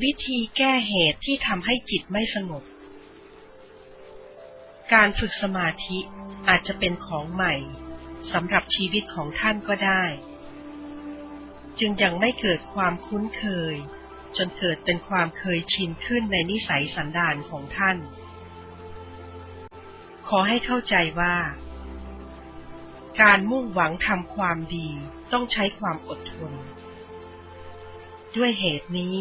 วิธีแก้เหตุที่ทำให้จิตไม่สงบ การฝึกสมาธิอาจจะเป็นของใหม่สำหรับชีวิตของท่านก็ได้ จึงยังไม่เกิดความคุ้นเคย จนเกิดเป็นความเคยชินขึ้นในนิสัยสันดานของท่าน ขอให้เข้าใจว่า การมุ่งหวังทำความดีต้องใช้ความอดทน ด้วยเหตุนี้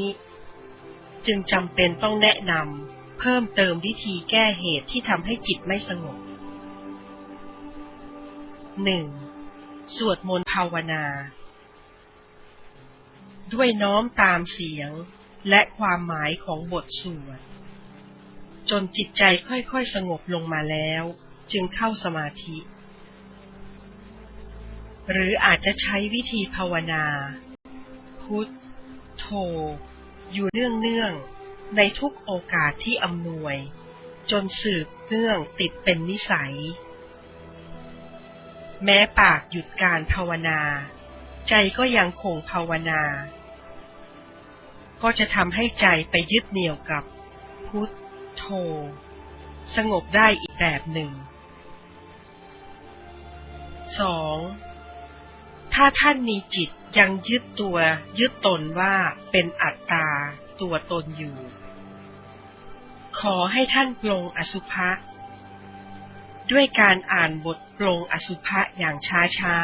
จึงจำเป็นต้องแนะนำเพิ่มเติมวิธีแก้เหตุที่ทำให้จิตไม่สงบหนึ่งสวดมนต์ภาวนา ด้วยน้อมตามเสียงและความหมายของบทสวด จนจิตใจค่อยๆสงบลงมาแล้ว จึงเข้าสมาธิ หรืออาจจะใช้วิธีภาวนา พุทโธ อยู่เนื่องๆในทุกโอกาสที่อำนวย จนสืบเนื่องติดเป็นนิสัย แม้ปากหยุดการภาวนา ใจก็ยังคงภาวนา ก็จะทำให้ใจไปยึดเหนี่ยวกับพุทโธสงบได้อีกแบบหนึ่งสองถ้าท่านมีจิต ยังยึดตัวยึดตนว่าเป็นอัตตา ตัวตนอยู่ ขอให้ท่านปลงอสุภะด้วยการอ่านบทปลงอสุภะอย่างช้าช้า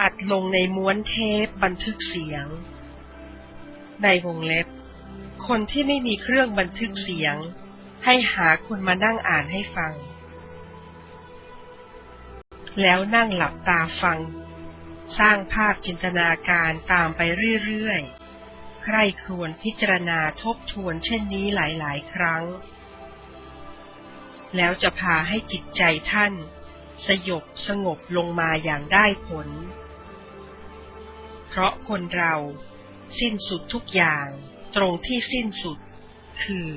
อัดลงในม้วนเทปบันทึกเสียง ในวงเล็บ คนที่ไม่มีเครื่องบันทึกเสียง ให้หาคนมานั่งอ่านให้ฟัง แล้วนั่งหลับตาฟัง สร้างภาพจินตนาการตามไปเรื่อยๆ ใคร่ครวญพิจารณาทบทวนเช่นนี้หลายๆ ครั้ง แล้วจะพาให้จิตใจท่าน สยบสงบลงมาอย่างได้ผล เพราะคนเราสิ้นสุดทุกอย่างตรงที่สิ้นสุด คือ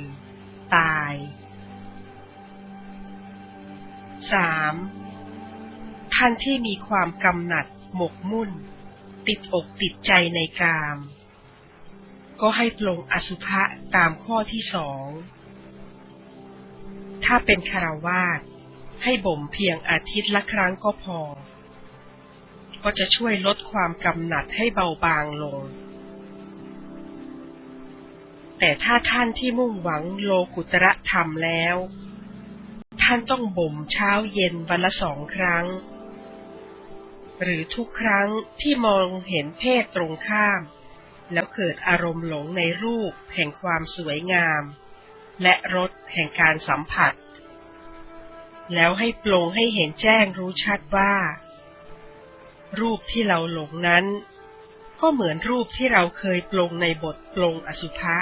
ตายสามท่านที่มีความกำหนัด หมกมุ่น ติดอกติดใจในกาม ก็ให้ปลงอสุภะตามข้อที่สอง ถ้าเป็นคารวาสให้บ่มเพียงอาทิตย์ละครั้งก็พอ ก็จะช่วยลดความกำหนัดให้เบาบางลง แต่ถ้าท่านที่มุ่งหวังโลกุตระธรรมแล้ว ท่านต้องบ่มเช้าเย็นวันละสองครั้ง หรือทุกครั้งที่มองเห็นเพศตรงข้าม แล้วเกิดอารมณ์หลงในรูปแห่งความสวยงาม และรสแห่งการสัมผัส แล้วให้ปลงให้เห็นแจ้งรู้ชัดว่า รูปที่เราหลงนั้น ก็เหมือนรูปที่เราเคยปลงในบทปลงอสุภะ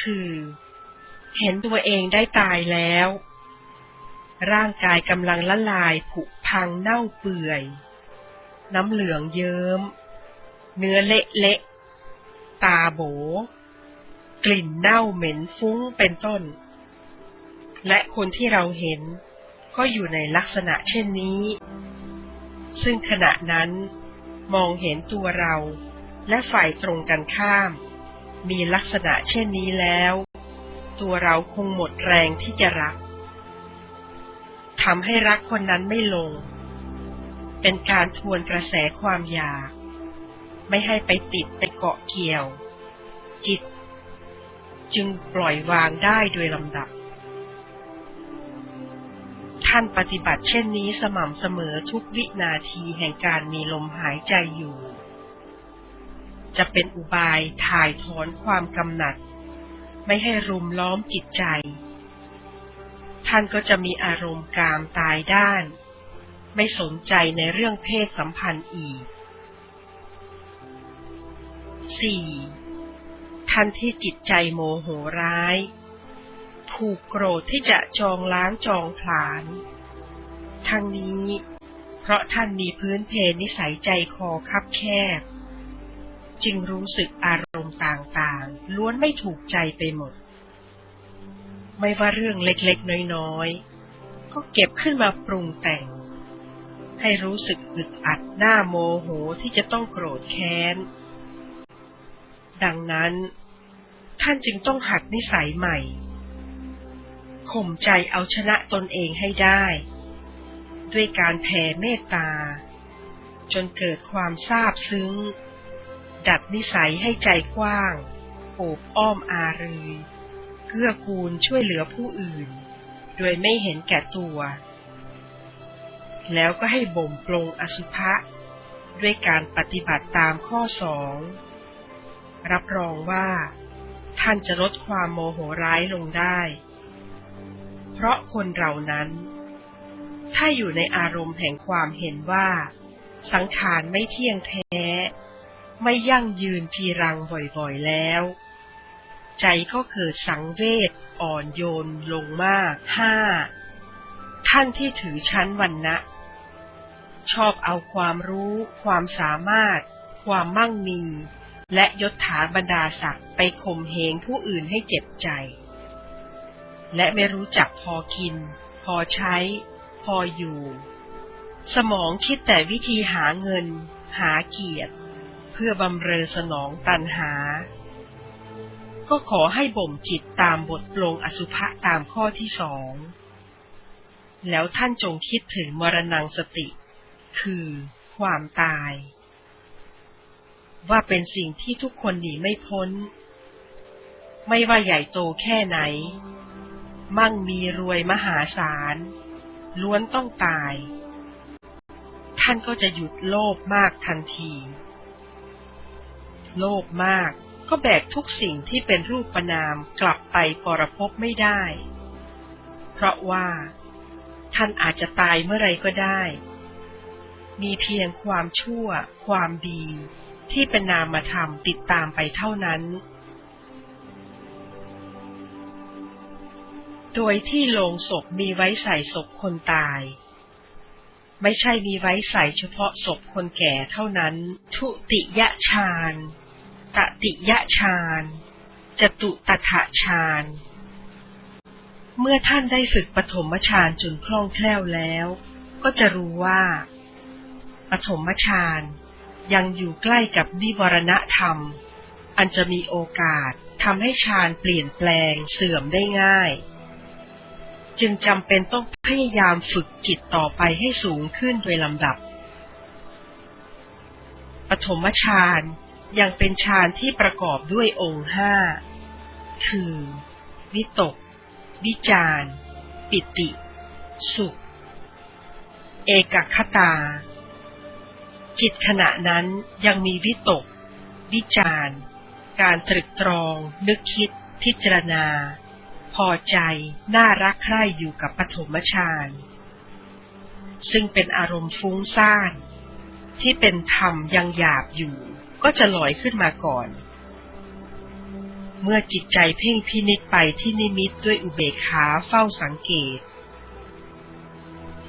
คือ เห็นตัวเองได้ตายแล้ว ร่างกายกำลังละลายผุ พังเน่าเปื่อย น้ำเหลืองเยิ้ม เนื้อเละเละตาโบ กลิ่นเน่าเหม็นฟุ้งเป็นต้น และคนที่เราเห็นก็อยู่ในลักษณะเช่นนี้ ซึ่งขณะนั้นมองเห็นตัวเราและฝ่ายตรงกันข้าม มีลักษณะเช่นนี้แล้ว ตัวเราคงหมดแรงที่จะรัก ทำให้รักคนนั้นไม่ลง เป็นการทวนกระแสความอยาก ไม่ให้ไปติดไปเกาะเกี่ยว จิต จึงปล่อยวางได้โดยลำดับ ท่านปฏิบัติเช่นนี้สม่ำเสมอทุกวินาทีแห่งการมีลมหายใจอยู่ จะเป็นอุบายถ่ายถอนความกำหนัด ไม่ให้รุมล้อมจิตใจ ท่านก็จะมีอารมณ์กามตายด้าน ไม่สนใจในเรื่องเพศสัมพันธ์อีก 4. ท่านที่จิตใจโมโหร้าย ผูกโกรธที่จะจองล้างจองผลาญทั้งนี้ เพราะท่านมีพื้นเพนิสัยใจคอคับแคบ จึงรู้สึกอารมณ์ต่างๆ ล้วนไม่ถูกใจไปหมด ไม่ว่าเรื่องเล็กๆ น้อยๆ ก็เก็บขึ้นมาปรุงแต่ง ให้รู้สึกอึดอัดหน้าโมโหที่จะต้องโกรธแค้น ดังนั้น ท่านจึงต้องหัดนิสัยใหม่ ข่มใจเอาชนะตนเองให้ได้ ด้วยการแผ่เมตตา จนเกิดความซาบซึ้ง ดัดนิสัยให้ใจกว้าง โอบอ้อมอารี เกื้อกูลช่วยเหลือผู้อื่น โดยไม่เห็นแก่ตัว แล้วก็ให้บ่มปลงอสุภะด้วยการปฏิบัติตามข้อสองรับรองว่า ท่านจะลดความโมโหร้ายลงได้ เพราะคนเรานั้น ถ้าอยู่ในอารมณ์แห่งความเห็นว่า สังขารไม่เที่ยงแท้ ไม่ยั่งยืนจีรังบ่อยๆแล้ว ใจก็เกิดสังเวชอ่อนโยนลงมากห้าท่านที่ถือชั้นวันนะ ชอบเอาความรู้ ความสามารถ ความมั่งมี และยศถาบรรดาศักดิ์ไปข่มเหงผู้อื่นให้เจ็บใจ และไม่รู้จักพอกิน พอใช้ พออยู่ สมองคิดแต่วิธีหาเงิน หาเกียรติ เพื่อบำเรอสนองตันหา ก็ขอให้บ่มจิตตามบทปลงอสุภะตามข้อที่สอง แล้วท่านจงคิดถึงมรณงสติ คือความตาย ว่าเป็นสิ่งที่ทุกคนหนีไม่พ้น ไม่ว่าใหญ่โตแค่ไหน มั่งมีรวยมหาศาล ล้วนต้องตาย ท่านก็จะหยุดโลภมากทันที โลภมาก ก็แบกทุกสิ่งที่เป็นรูปประนามกลับไปปรภพไม่ได้ เพราะว่า ท่านอาจจะตายเมื่อไรก็ได้ มีเพียงความชั่ว ความดี ที่เป็นนามธรรมติดตามไปเท่านั้น โดยที่โลงศพมีไว้ใส่ศพคนตายไม่ใช่มีไว้ใส่เฉพาะศพคนแก่เท่านั้น ทุติยฌาน ตติยฌานจตุตถะฌานเมื่อท่านได้ฝึกปฐมฌานจนคล่องแคล่วแล้ว ก็จะรู้ว่าปฐมฌานยังอยู่ใกล้กับนิวรณธรรม อันจะมีโอกาสทำให้ฌานเปลี่ยนแปลงเสื่อมได้ง่าย จึงจำเป็นต้องพยายามฝึกจิตต่อไปให้สูงขึ้นโดยลำดับปฐมฌาน ยังเป็นฌานที่ประกอบด้วยองค์ห้า คือ วิตก วิจารปิติ สุข เอกคตา จิตขณะนั้นยังมีวิตก วิจารการตรึกตรอง นึกคิด พิจารณา พอใจ น่ารักใคร่อยู่กับปฐมฌานซึ่งเป็นอารมณ์ฟุ้งซ่านที่เป็นธรรมยังหยาบอยู่ ก็จะลอยขึ้นมาก่อน เมื่อจิตใจเพ่งพินิจไปที่นิมิตด้วยอุเบกขาเฝ้าสังเกต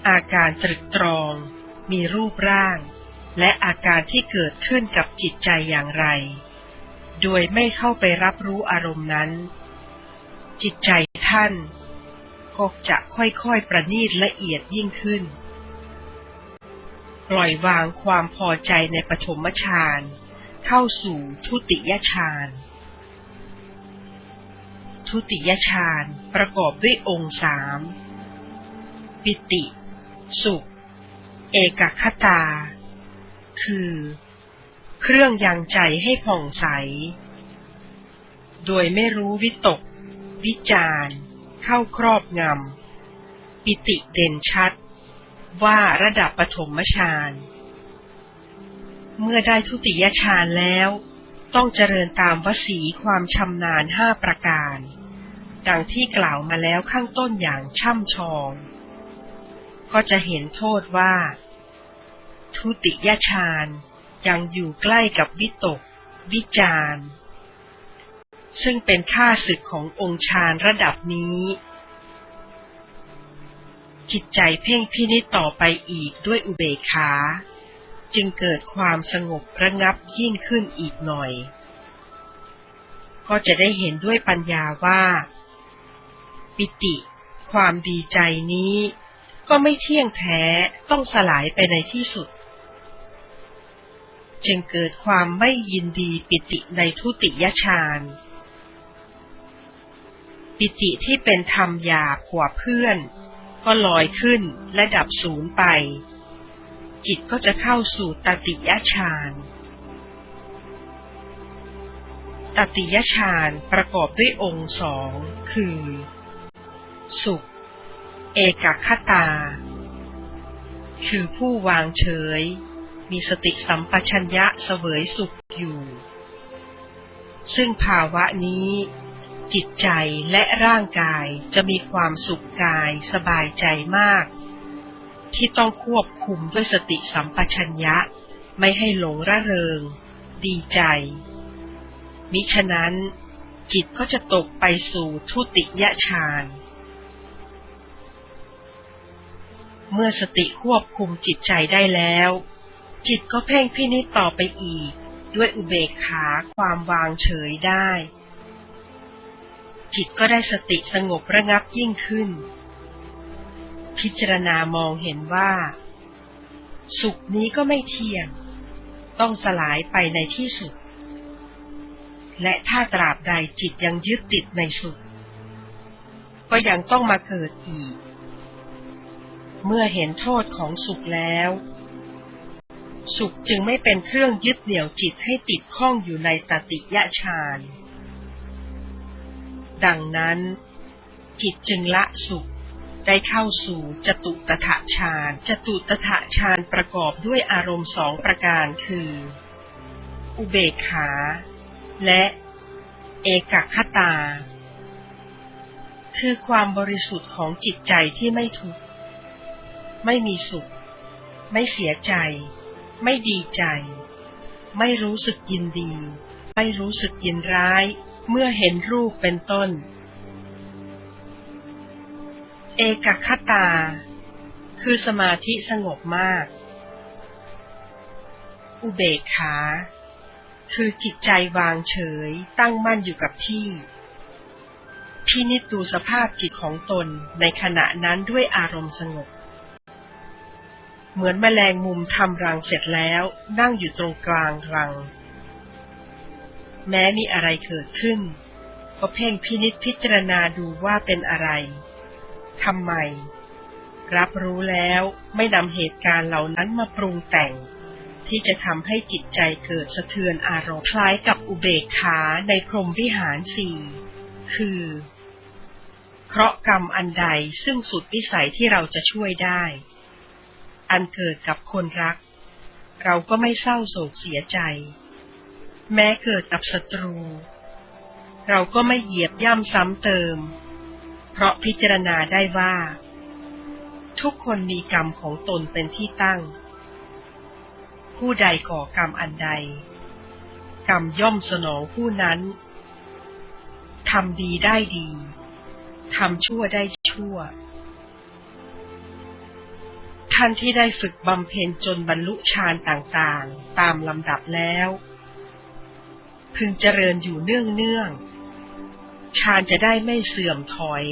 อาการตรึกตรอง มีรูปร่าง และอาการที่เกิดขึ้นกับจิตใจอย่างไร โดยไม่เข้าไปรับรู้อารมณ์นั้น จิตใจท่านก็จะค่อยๆประณีตละเอียดยิ่งขึ้น ปล่อยวางความพอใจในปฐมฌาน เข้าสู่ทุติยฌานทุติยฌานประกอบด้วยองค์สามปิติ สุข เอกคตา คือ เครื่องยังใจให้ผ่องใส โดยไม่รู้วิตก วิจารเข้าครอบงำ ปิติเด่นชัด ว่าระดับปฐมฌาน เมื่อได้ทุติยฌานแล้ว ต้องเจริญตามวสีความชำนาญห้าประการ ดังที่กล่าวมาแล้วข้างต้นอย่างช่ำชอง ก็จะเห็นโทษว่า ทุติยฌานยังอยู่ใกล้กับวิตก วิจารซึ่งเป็นค่าศึกขององค์ฌานระดับนี้ จิตใจเพ่งพินิจต่อไปอีกด้วยอุเบกขา จึงเกิดความสงบระงับยิ่งขึ้นอีกหน่อย ก็จะได้เห็นด้วยปัญญาว่า ปิติ ความดีใจนี้ ก็ไม่เที่ยงแท้ต้องสลายไปในที่สุด จึงเกิดความไม่ยินดีปิติในทุติยฌานปิติที่เป็นธรรมหยาบกว่าเพื่อน ก็ลอยขึ้นและดับสูญไป จิตก็จะเข้าสู่ตติยฌานตติยฌานประกอบด้วยองค์สองคือ สุข เอกคตา คือผู้วางเฉย มีสติสัมปชัญญะเสวยสุขอยู่ ซึ่งภาวะนี้ จิตใจและร่างกายจะมีความสุขกายสบายใจมาก ที่ต้องควบคุมด้วยสติสัมปชัญญะ ไม่ให้หลงระเริง ดีใจ มิฉะนั้น จิตก็จะตกไปสู่ทุติยฌานเมื่อสติควบคุมจิตใจได้แล้ว จิตก็เพ่งพินิจต่อไปอีก ด้วยอุเบกขาความวางเฉยได้ จิตก็ได้สติสงบระงับยิ่งขึ้น พิจารณามองเห็นว่า สุขนี้ก็ไม่เที่ยง ต้องสลายไปในที่สุด และถ้าตราบใดจิตยังยึดติดในสุข ก็ยังต้องมาเกิดอีก เมื่อเห็นโทษของสุขแล้ว สุขจึงไม่เป็นเครื่องยึดเหนี่ยวจิตให้ติดข้องอยู่ในตติยฌานดังนั้น จิตจึงละสุข ได้เข้าสู่จตุตถะฌาน จตุตถะฌานประกอบด้วยอารมณ์สองประการคือ อุเบกขา และเอกคตา คือความบริสุทธิ์ของจิตใจที่ไม่ทุกข์ ไม่มีสุข ไม่เสียใจ ไม่ดีใจ ไม่รู้สึกยินดี ไม่รู้สึกยินร้าย เมื่อเห็นรูปเป็นต้น เอกคตา คือสมาธิสงบมาก อุเบกขา คือจิตใจวางเฉยตั้งมั่นอยู่กับที่ พินิจดูสภาพจิตของตนในขณะนั้นด้วยอารมณ์สงบ เหมือนแมลงมุมทำรังเสร็จแล้วนั่งอยู่ตรงกลางรัง แม้มีอะไรเกิดขึ้น ก็เพ่งพินิจพิจารณาดูว่าเป็นอะไร ทำไม รับรู้แล้วไม่นำเหตุการณ์เหล่านั้นมาปรุงแต่ง ที่จะทำให้จิตใจเกิดสะเทือนอารมณ์คล้ายกับอุเบกขาในพรหมวิหารสี่คือเคราะห์กรรมอันใดซึ่งสุดวิสัยที่เราจะช่วยได้ อันเกิดกับคนรัก เราก็ไม่เศร้าโศกเสียใจ แม้เกิดกับศัตรู เราก็ไม่เหยียบย่ำซ้ำเติม เพราะพิจารณาได้ว่า ทุกคนมีกรรมของตนเป็นที่ตั้ง ผู้ใดก่อกรรมอันใด กรรมย่อมสนองผู้นั้นทำดีได้ดี ทำชั่วได้ชั่ว ท่านที่ได้ฝึกบำเพ็ญจนบรรลุฌานต่างๆ ตามลำดับแล้ว พึงเจริญอยู่เนื่องๆ ฌานจะได้ไม่เสื่อมถอย